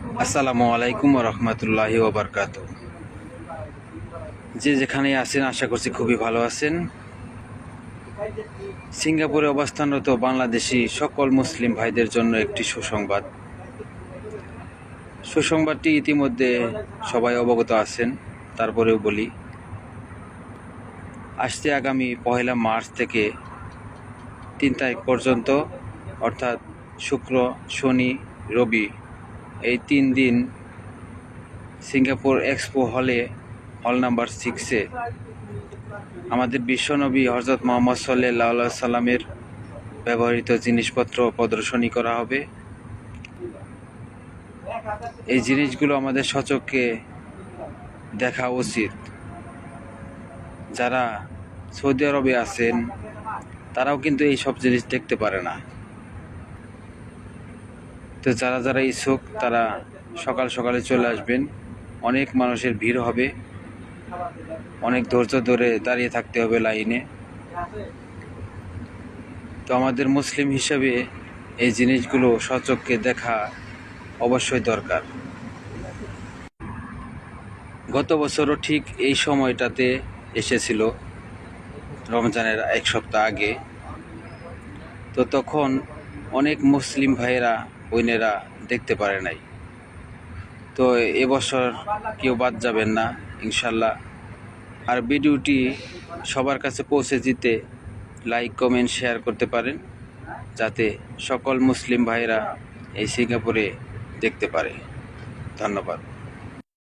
আসসালামু আলাইকুম রহমতুল্লাহি ওবরকাত যে যেখানে আছেন, আশা করছি খুবই ভালো আছেন। সিঙ্গাপুরে অবস্থানরত বাংলাদেশি সকল মুসলিম ভাইদের জন্য একটি সুসংবাদ। সুসংবাদটি ইতিমধ্যে সবাই অবগত আছেন, তারপরেও বলি। আসতে আগামী পহেলা মার্চ থেকে তিন তারিখ পর্যন্ত, অর্থাৎ শুক্র, শনি, রবি এই তিন দিন সিঙ্গাপুর এক্সপো হলে হল নাম্বার সিক্সে আমাদের বিশ্বনবী হজরত মোহাম্মদ সাল্লাহ সাল্লামের ব্যবহৃত জিনিসপত্র প্রদর্শনী করা হবে। এই জিনিসগুলো আমাদের সচককে দেখা উচিত। যারা সৌদি আরবে আছেন, তারাও কিন্তু এই সব জিনিস দেখতে পারে না। তো যারা যারা ইচ্ছুক, তারা সকাল সকালে চলে আসবেন। অনেক মানুষের ভিড় হবে। অনেক ধৈর্য ধরে দাঁড়িয়ে থাকতে হবে লাইনে। তো আমাদের মুসলিম হিসেবে এই জিনিসগুলো সচককে দেখা অবশ্যই দরকার। গত বছরও ঠিক এই সময়টাতে এসেছিল, রমজানের এক সপ্তাহ আগে। তো তখন অনেক মুসলিম ভাইয়েরা বোনেরা দেখতে পারে নাই। তো এবছর কেউ বাদ যাবেন না, ইনশাল্লাহ। আর ভিডিওটি সবার কাছে পৌঁছে দিতে লাইক কমেন্ট শেয়ার করতে পারেন, যাতে সকল মুসলিম ভাইরা এই সিঙ্গাপুরে দেখতে পারে। ধন্যবাদ।